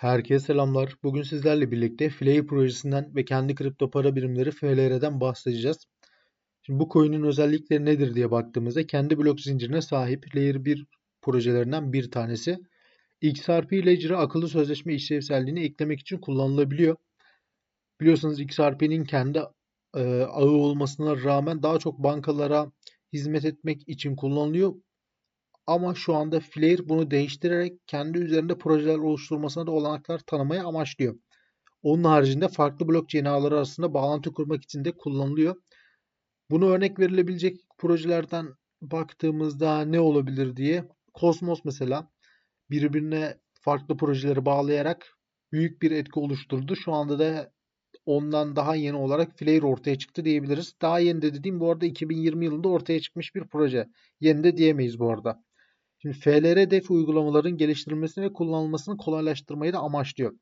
Herkese selamlar. Bugün sizlerle birlikte Flare projesinden ve kendi kripto para birimleri FLR'den bahsedeceğiz. Şimdi bu coin'in özellikleri nedir diye baktığımızda kendi blok zincirine sahip Layer 1 projelerinden bir tanesi. XRP Ledger'a akıllı sözleşme işlevselliğini eklemek için kullanılabiliyor. Biliyorsunuz XRP'nin kendi ağı olmasına rağmen daha çok bankalara hizmet etmek için kullanılıyor. Ama şu anda Flare bunu değiştirerek kendi üzerinde projeler oluşturmasına da olanaklar tanımaya amaçlıyor. Onun haricinde farklı blockchain ağları arasında bağlantı kurmak için de kullanılıyor. Bunu örnek verilebilecek projelerden baktığımızda ne olabilir diye Cosmos mesela birbirine farklı projeleri bağlayarak büyük bir etki oluşturdu. Şu anda da ondan daha yeni olarak Flare ortaya çıktı diyebiliriz. Daha yeni de dediğim bu arada 2020 yılında ortaya çıkmış bir proje. Yeni de diyemeyiz bu arada. Şimdi FLR DeFi uygulamaların geliştirilmesini ve kullanılmasını kolaylaştırmayı da amaçlıyor.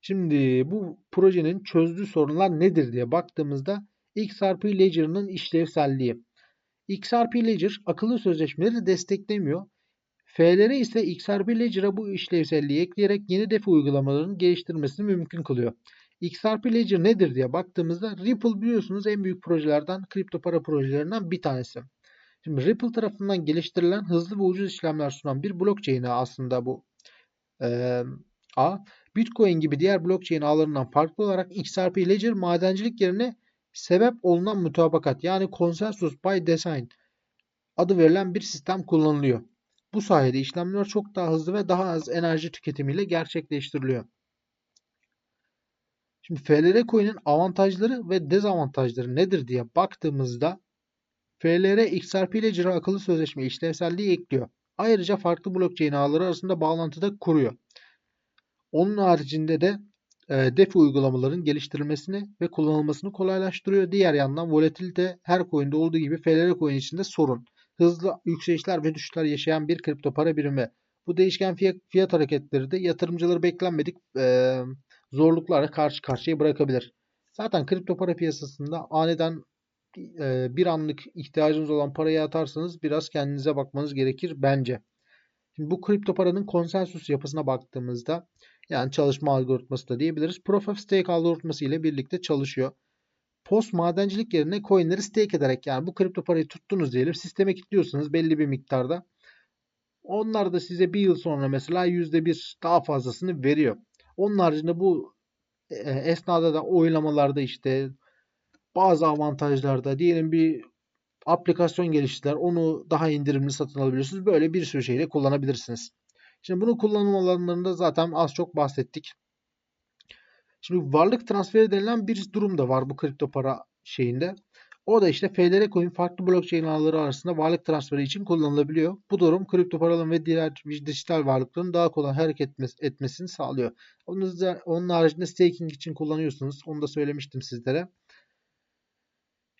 Şimdi bu projenin çözdüğü sorunlar nedir diye baktığımızda XRP Ledger'ın işlevselliği. XRP Ledger akıllı sözleşmeleri desteklemiyor. FLR ise XRP Ledger'a bu işlevselliği ekleyerek yeni DeFi uygulamaların geliştirmesini mümkün kılıyor. XRP Ledger nedir diye baktığımızda Ripple biliyorsunuz en büyük projelerden, kripto para projelerinden bir tanesi. Şimdi Ripple tarafından geliştirilen hızlı ve ucuz işlemler sunan bir blockchain aslında bu e, ağ. Bitcoin gibi diğer blockchain ağlarından farklı olarak XRP Ledger madencilik yerine sebep olunan mutabakat yani Consensus by Design adı verilen bir sistem kullanılıyor. Bu sayede işlemler çok daha hızlı ve daha az enerji tüketimiyle gerçekleştiriliyor. Şimdi FLR coin'in avantajları ve dezavantajları nedir diye baktığımızda FLR XRP ile Cira akıllı sözleşme işlevselliği ekliyor. Ayrıca farklı blockchain ağları arasında bağlantı da kuruyor. Onun haricinde de e, DeFi uygulamaların geliştirilmesini ve kullanılmasını kolaylaştırıyor. Diğer yandan volatilite her coin'de olduğu gibi FLR coin içinde sorun. Hızlı yükselişler ve düşüşler yaşayan bir kripto para birimi. Bu değişken fiyat, fiyat hareketleri de yatırımcıları beklenmedik e, zorluklarla karşı karşıya bırakabilir. Zaten kripto para piyasasında aniden bir anlık ihtiyacınız olan parayı atarsanız biraz kendinize bakmanız gerekir bence. Şimdi bu kripto paranın konsensus yapısına baktığımızda yani çalışma algoritması da diyebiliriz. Proof of Stake algoritması ile birlikte çalışıyor. Post madencilik yerine coinleri stake ederek yani bu kripto parayı tuttunuz diyelim sisteme kilitliyorsunuz belli bir miktarda. Onlar da size bir yıl sonra mesela %1 daha fazlasını veriyor. Onun haricinde bu esnada da oylamalarda işte bazı avantajlarda diyelim bir aplikasyon geliştirdiler. Onu daha indirimli satın alabiliyorsunuz. Böyle bir sürü şeyle kullanabilirsiniz. Şimdi bunu kullanım alanlarında zaten az çok bahsettik. Şimdi varlık transferi denilen bir durum da var bu kripto para şeyinde. O da işte FLR coin farklı blockchain ağları arasında varlık transferi için kullanılabiliyor. Bu durum kripto paraların ve diğer dijital varlıkların daha kolay hareket etmesini sağlıyor. Onun haricinde staking için kullanıyorsunuz. Onu da söylemiştim sizlere.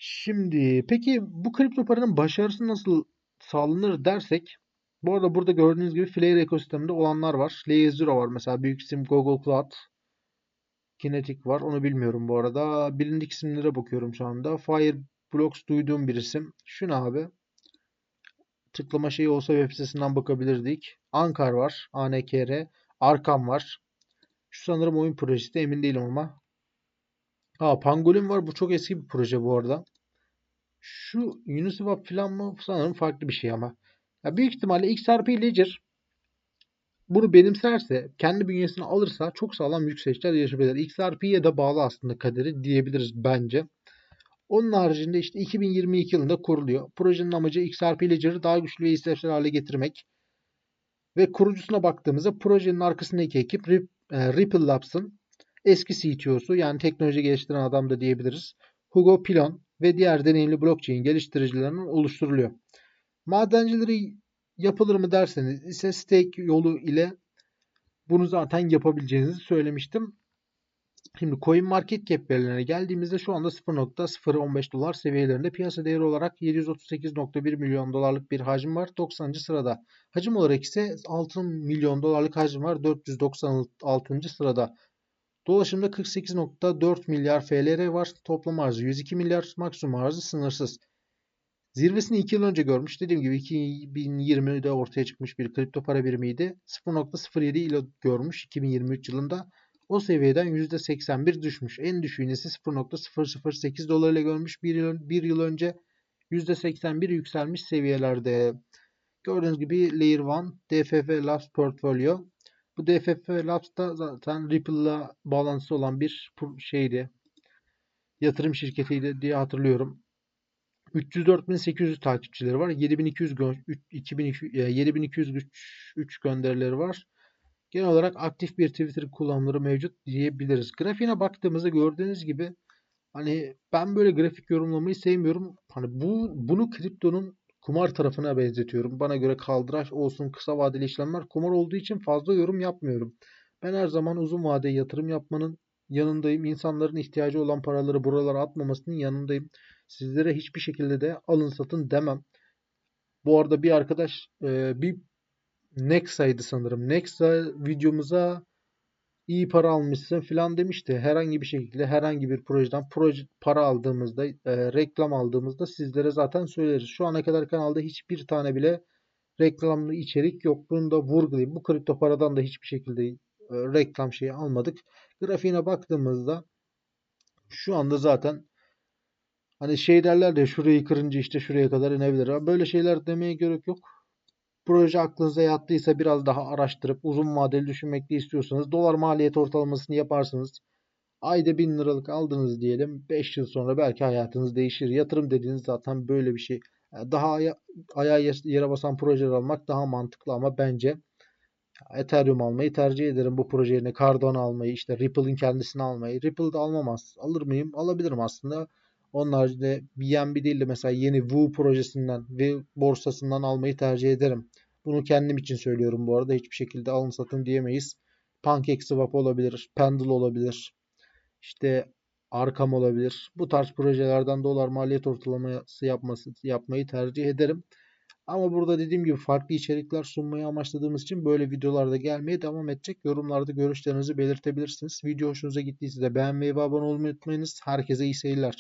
Şimdi peki bu kripto paranın başarısı nasıl sağlanır dersek bu arada burada gördüğünüz gibi Flare ekosisteminde olanlar var. Layer Zero var mesela büyük isim Google Cloud. Kinetic var. Onu bilmiyorum bu arada. Bilindik isimlere bakıyorum şu anda. Fireblocks duyduğum bir isim. Şu ne abi? Tıklama şeyi olsa web sitesinden bakabilirdik. Ankar var. ANKR. Arkam var. Şu sanırım oyun projesi de emin değilim ama. Ha Pangolin var. Bu çok eski bir proje bu arada. Şu Uniswap falan mı sanırım farklı bir şey ama. Ya büyük ihtimalle XRP Ledger bunu benimserse, kendi bünyesine alırsa çok sağlam yükselişler yaşayabilir. XRP'ye de bağlı aslında kaderi diyebiliriz bence. Onun haricinde işte 2022 yılında kuruluyor. Projenin amacı XRP Ledger'ı daha güçlü ve işlevsel hale getirmek. Ve kurucusuna baktığımızda projenin arkasındaki ekip e, Ripple Labs'ın eski CTO'su yani teknoloji geliştiren adam da diyebiliriz. Hugo Pilon ve diğer deneyimli blockchain geliştiricilerinin oluşturuluyor. Madencileri yapılır mı derseniz ise stake yolu ile bunu zaten yapabileceğinizi söylemiştim. Şimdi coin market cap verilerine geldiğimizde şu anda 0.015 dolar seviyelerinde piyasa değeri olarak 738.1 milyon dolarlık bir hacim var 90. sırada. Hacim olarak ise 6 milyon dolarlık hacim var 496. sırada. Dolaşımda 48.4 milyar FLR var. Toplam arzı 102 milyar, maksimum arzı sınırsız. Zirvesini 2 yıl önce görmüş. Dediğim gibi 2020'de ortaya çıkmış bir kripto para birimiydi. 0.07 ile görmüş 2023 yılında. O seviyeden %81 düşmüş. En düşüğünü ise 0.008 dolar görmüş. Bir yıl, bir yıl önce %81 yükselmiş seviyelerde. Gördüğünüz gibi Layer 1 DFF Labs Portfolio. Bu DFF Labs da zaten Ripple'la bağlantısı olan bir şeydi. Yatırım şirketiydi diye hatırlıyorum. 304.800 takipçileri var. 7200 2200 7203 gönderileri var. Genel olarak aktif bir Twitter kullanımları mevcut diyebiliriz. Grafiğine baktığımızda gördüğünüz gibi hani ben böyle grafik yorumlamayı sevmiyorum. Hani bu bunu kriptonun kumar tarafına benzetiyorum. Bana göre kaldıraç olsun kısa vadeli işlemler kumar olduğu için fazla yorum yapmıyorum. Ben her zaman uzun vadeli yatırım yapmanın yanındayım. İnsanların ihtiyacı olan paraları buralara atmamasının yanındayım. Sizlere hiçbir şekilde de alın satın demem. Bu arada bir arkadaş bir Nexa'ydı sanırım. Nexa videomuza iyi para almışsın filan demişti. Herhangi bir şekilde herhangi bir projeden proje para aldığımızda, e, reklam aldığımızda sizlere zaten söyleriz. Şu ana kadar kanalda hiçbir tane bile reklamlı içerik yok. Bunu da vurgulayayım. Bu kripto paradan da hiçbir şekilde e, reklam şeyi almadık. Grafiğine baktığımızda şu anda zaten hani şey derler de şurayı kırınca işte şuraya kadar inebilir. Böyle şeyler demeye gerek yok. Proje aklınıza yattıysa biraz daha araştırıp uzun vadeli düşünmekte istiyorsanız dolar maliyet ortalamasını yaparsınız. Ayda 1000 liralık aldınız diyelim. 5 yıl sonra belki hayatınız değişir. Yatırım dediğiniz zaten böyle bir şey. Daha aya ayağa yere basan projeler almak daha mantıklı ama bence Ethereum almayı tercih ederim bu proje yerine. Cardano almayı, işte Ripple'in kendisini almayı. Ripple'da almamaz. Alır mıyım? Alabilirim aslında. Onun haricinde BNB değil de mesela yeni Wu projesinden ve borsasından almayı tercih ederim. Bunu kendim için söylüyorum bu arada. Hiçbir şekilde alın satın diyemeyiz. PancakeSwap olabilir, Pendle olabilir. İşte Arkam olabilir. Bu tarz projelerden dolar maliyet ortalaması yapması yapmayı tercih ederim. Ama burada dediğim gibi farklı içerikler sunmayı amaçladığımız için böyle videolarda gelmeye devam edecek. Yorumlarda görüşlerinizi belirtebilirsiniz. Video hoşunuza gittiyse de beğenmeyi ve abone olmayı unutmayınız. Herkese iyi seyirler.